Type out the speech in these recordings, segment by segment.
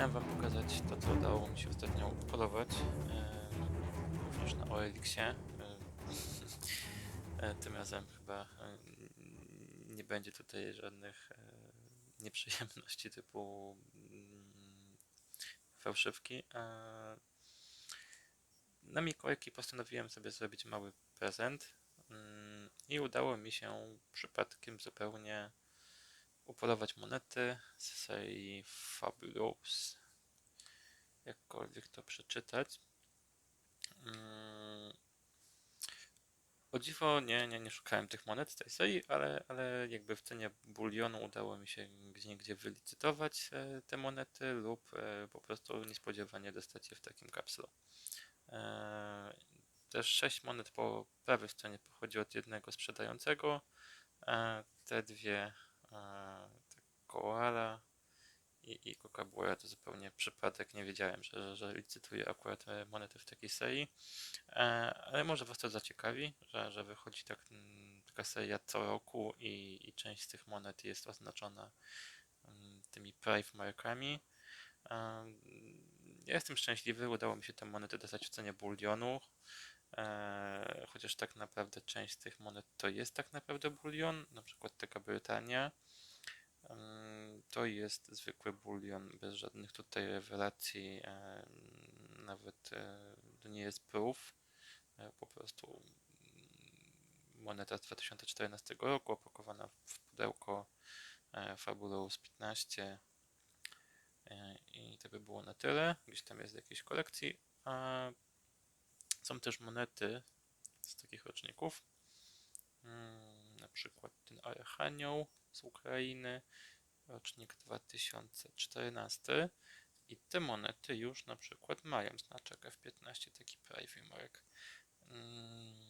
Miałem wam pokazać to, co udało mi się ostatnio upolować. e, Również na OLX-ie. e, e, Tym razem chyba nie będzie tutaj żadnych nieprzyjemności typu mm, fałszywki. Na Mikołajki postanowiłem sobie zrobić mały prezent mm, i udało mi się przypadkiem zupełnie upolować monety z Fabulous. Jakkolwiek to przeczytać. Mm. O dziwo nie, nie, nie szukałem tych monet z tej serii, ale, ale jakby w cenie bulionu udało mi się gdzie niegdzie wylicytować e, te monety lub e, po prostu niespodziewanie dostać je w takim kapslu. E, Też 6 monet po prawej stronie pochodzi od jednego sprzedającego. Te dwie te koala i, i Coca-Cola to zupełnie przypadek. Nie wiedziałem, że, że, że licytuję akurat e, monety w takiej serii. E, ale może Was to zaciekawi, że, że wychodzi tak, taka seria co roku i, i część z tych monet jest oznaczona tymi Prive markami. E, ja jestem szczęśliwy, udało mi się te monety dostać w cenie bulionu. E, chociaż tak naprawdę część z tych monet to jest tak naprawdę bulion, na przykład taka Brytania. To jest zwykły bulion bez żadnych tutaj rewelacji, em, nawet e, nie jest proof, e, po prostu moneta z 2014 roku opakowana w pudełko e, Fabulous 15 e, i to by było na tyle, gdzieś tam jest z jakiejś kolekcji. A są też monety z takich roczników, Mm, na przykład ten Archanioł z Ukrainy, rocznik 2014 i te monety już na przykład mają znaczek F15, taki Privy Mark. Mm,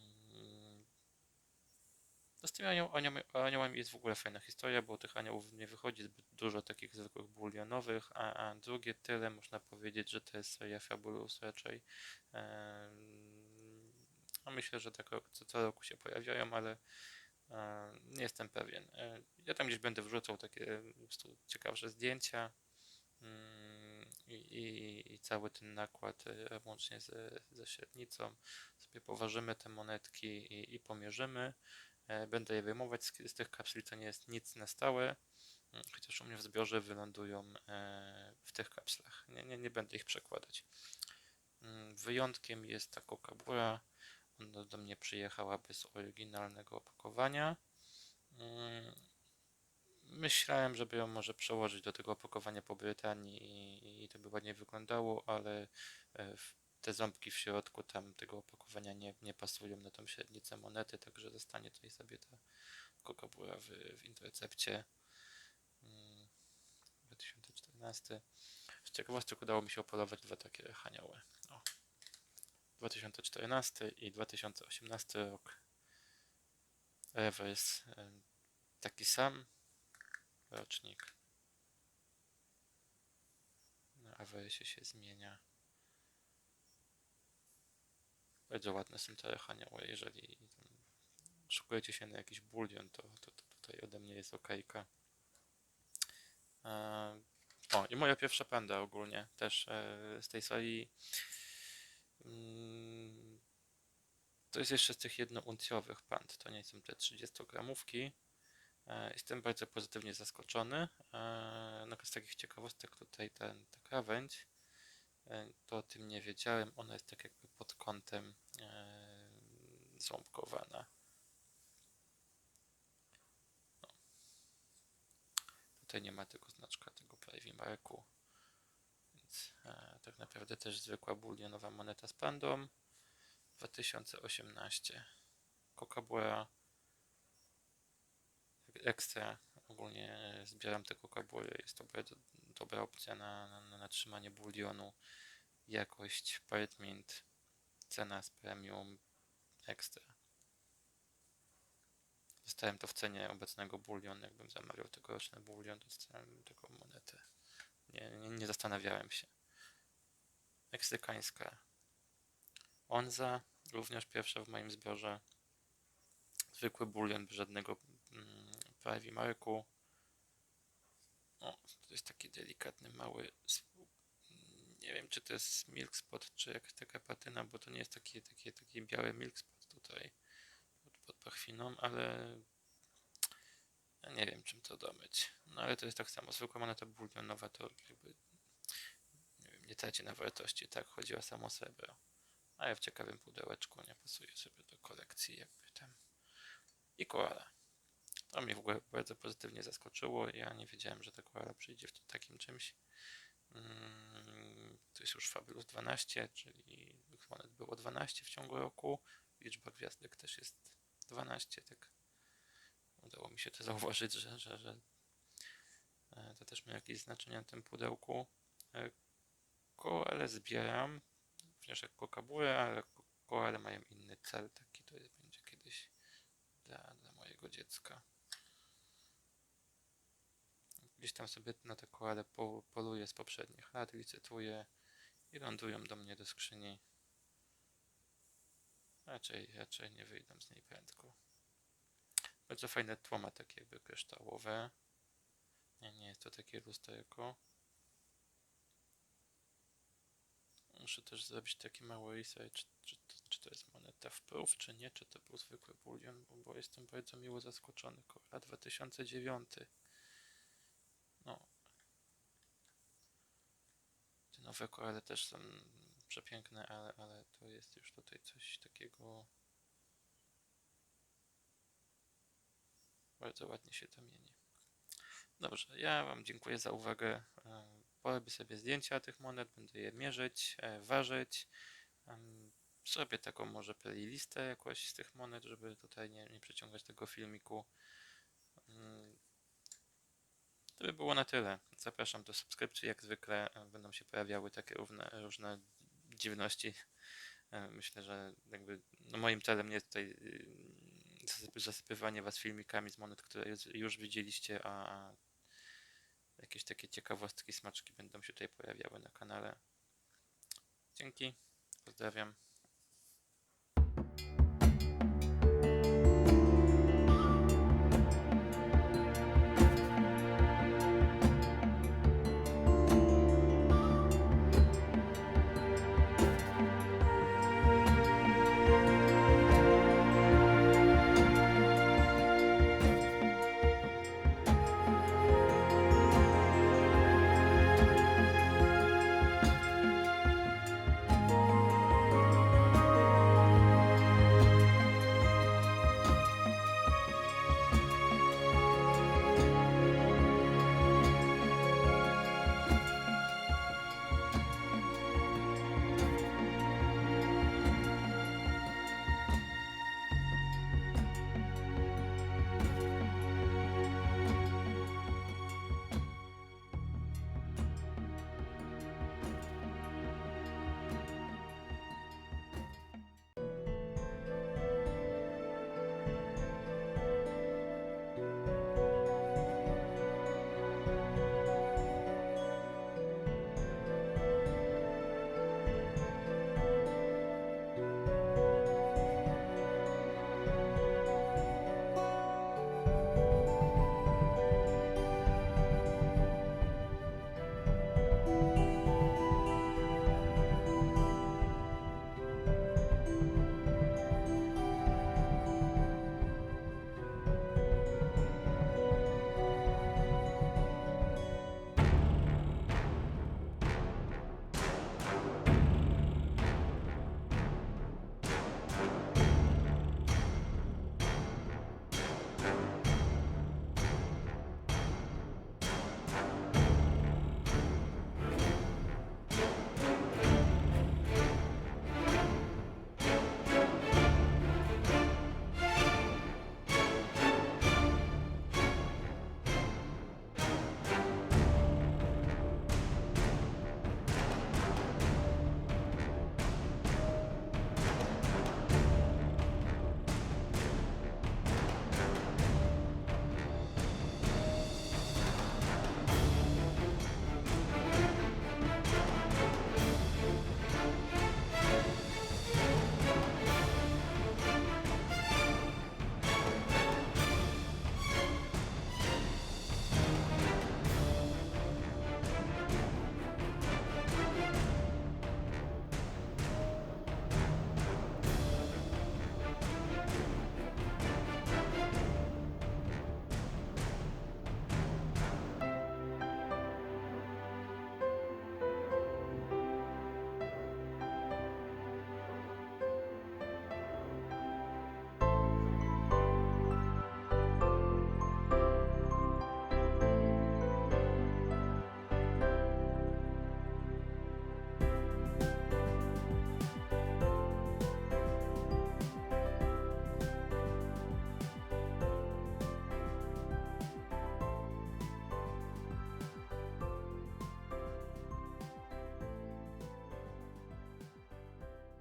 No z tymi anioł, aniołami, jest w ogóle fajna historia, bo tych aniołów nie wychodzi zbyt dużo takich zwykłych bulionowych, a, a drugie tyle można powiedzieć, że to jest seria Fabulous raczej. A myślę, że tak co, co roku się pojawiają, ale e, nie jestem pewien. E, Ja tam gdzieś będę wrzucał takie prostu ciekawsze zdjęcia mm, i, i, i cały ten nakład e, łącznie ze, ze średnicą. Sobie poważymy te monetki i, i pomierzymy. E, Będę je wyjmować z, z tych kapsli, to nie jest nic na stałe, mm, chociaż u mnie w zbiorze wylądują e, w tych kapslach. Nie, nie, nie będę ich przekładać. Mm, Wyjątkiem jest ta Coca-Cola. Ona do mnie przyjechała bez oryginalnego opakowania. Mm, Myślałem, żeby ją może przełożyć do tego opakowania po Brytanii i, i to by ładnie wyglądało, ale e, w- te ząbki w środku tam tego opakowania nie, nie pasują na tą średnicę monety, także zostanie tutaj sobie ta Coca-Cola w, w Intercepcie mm, 2014. Z ciekawostek udało mi się opolować dwa takie hanioły. O. 2014 i 2018 rok. Rewers taki sam rocznik. Na awersie się zmienia. Bardzo ładne są te anioły. Jeżeli szukujecie się na jakiś bulion, to, to, to tutaj ode mnie jest okejka. E, O, i moja pierwsza panda ogólnie też e, z tej serii. Mm, To jest jeszcze z tych jednouncjowych pand. To nie są te 30 gramówki. E, Jestem bardzo pozytywnie zaskoczony. No z takich ciekawostek tutaj ten, ta krawędź, to o tym nie wiedziałem. Ona jest tak jakby pod kątem e, ząbkowana. No. Tutaj nie ma tego znaczka, tego Privy Marku. Więc e, tak naprawdę też zwykła bulionowa moneta z pandą. 2018. Coca-Cola ekstra. Ogólnie zbieram te Coca-Cola. Jest to bardzo dobra opcja na, na, na trzymanie bulionu. Jakość Pirate Mint. Cena z premium ekstra. Dostałem to w cenie obecnego bulionu. Jakbym zamawiał tegoroczny bulion, dostałem taką monetę. Nie, nie, nie zastanawiałem się. Meksykańska Onza, również pierwsza w moim zbiorze. Zwykły bulion bez żadnego mm, Privy Marku. O, to jest taki delikatny, mały, Nie wiem, czy to jest milk spot, czy jakaś taka patyna, bo to nie jest taki, taki, taki biały milk spot tutaj pod, pachwiną, ale ja nie wiem, czym to domyć. No ale to jest tak samo. Zwykła moneta bulionowa to jakby nie wiem, nie traci na wartości, tak? Chodzi o samo srebro. Ale w ciekawym pudełeczku nie pasuje sobie do kolekcji jakby tam. I koala. To mnie w ogóle bardzo pozytywnie zaskoczyło. Ja nie wiedziałem, że ta koala przyjdzie w takim czymś. Mm, To jest już Fabulous 12, czyli monet było 12 w ciągu roku. Liczba gwiazdek też jest 12, tak. Udało mi się to zauważyć, że, że, że e, to też ma jakieś znaczenie na tym pudełku. E, Koale zbieram, również jak kokabuły, ale ko- koale mają inny cel, taki to będzie kiedyś dla, dla mojego dziecka. Gdzieś tam sobie na te koale po, poluję z poprzednich lat, licytuję i lądują do mnie do skrzyni. Raczej, raczej nie wyjdą z niej prędko. Bardzo fajne tło ma takie jakby kryształowe. Nie, nie jest to takie lusterko. Muszę też zrobić taki mały research, czy, to- czy to jest moneta w proof, czy nie, czy to był zwykły bulion, bo, bo jestem bardzo miło zaskoczony. Kola 2009. No. Te nowe korale też są przepiękne, ale, ale to jest już tutaj coś takiego. Bardzo ładnie się to mieni. Dobrze, ja Wam dziękuję za uwagę. E, Porobię sobie zdjęcia tych monet, będę je mierzyć, e, ważyć. Zrobię taką może playlistę jakoś z tych monet, żeby tutaj nie, nie przeciągać tego filmiku. To by było na tyle. Zapraszam do subskrypcji. Jak zwykle e, będą się pojawiały takie równe, różne dziwności. E, Myślę, że jakby no moim celem jest tutaj zasypy- zasypywanie was filmikami z monet, które już, widzieliście, a jakieś takie ciekawostki, smaczki będą się tutaj pojawiały na kanale. Dzięki. Pozdrawiam.